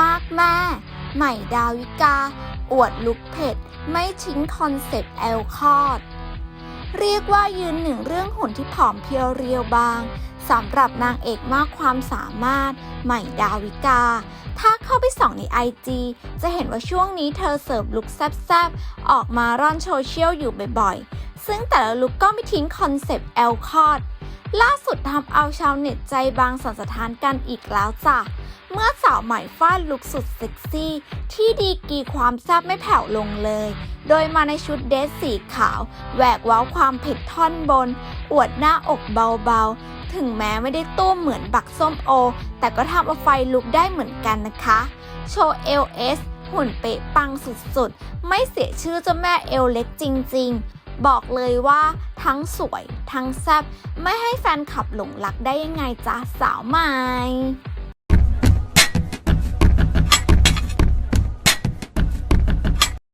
มากแม่ ใหม่ดาวิกา อวดลุกเผ็ด ไม่ทิ้งคอนเซปต์แอลคอด เรียกว่ายืนหนึ่งเรื่องหุ่นที่ผอมเพรียวเรียวบางสำหรับนางเอกมากความสามารถ ใหม่ดาวิกา ถ้าเข้าไปส่องใน IG จะเห็นว่าช่วงนี้เธอเสิร์ฟลุคแซ่บๆ ออกมาร่อนโซเชียลอยู่บ่อยๆ ซึ่งแต่ละลุคก็ไม่ทิ้งคอนเซปต์แอลคอด ล่าสุดทำเอาชาวเน็ตใจบางสันสถานกันอีกแล้วจ้ะ เมื่อสาวใหม่ฟาดลุคสุดเซ็กซี่ ที่ดีกีความแซ่บไม่แผ่วลงเลย โดยมาในชุดเดรสสีขาว แหวกว้าวความเผ็ดท่อนบน อวดหน้าอกเบาๆ ถึงแม้ไม่ได้ตุ้มเหมือนบักส้มโอ แต่ก็ทำเอาไฟลุกได้เหมือนกันนะคะ โชว์ LS หุ่นเป๊ะปังสุดๆ ไม่เสียชื่อเจ้าแม่เอวเล็กจริง ๆ บอกเลยว่า ทั้งสวย ทั้งแซ่บไม่ให้แฟนคลับหลงรักได้ยังไงจ๊ะสาวใหม่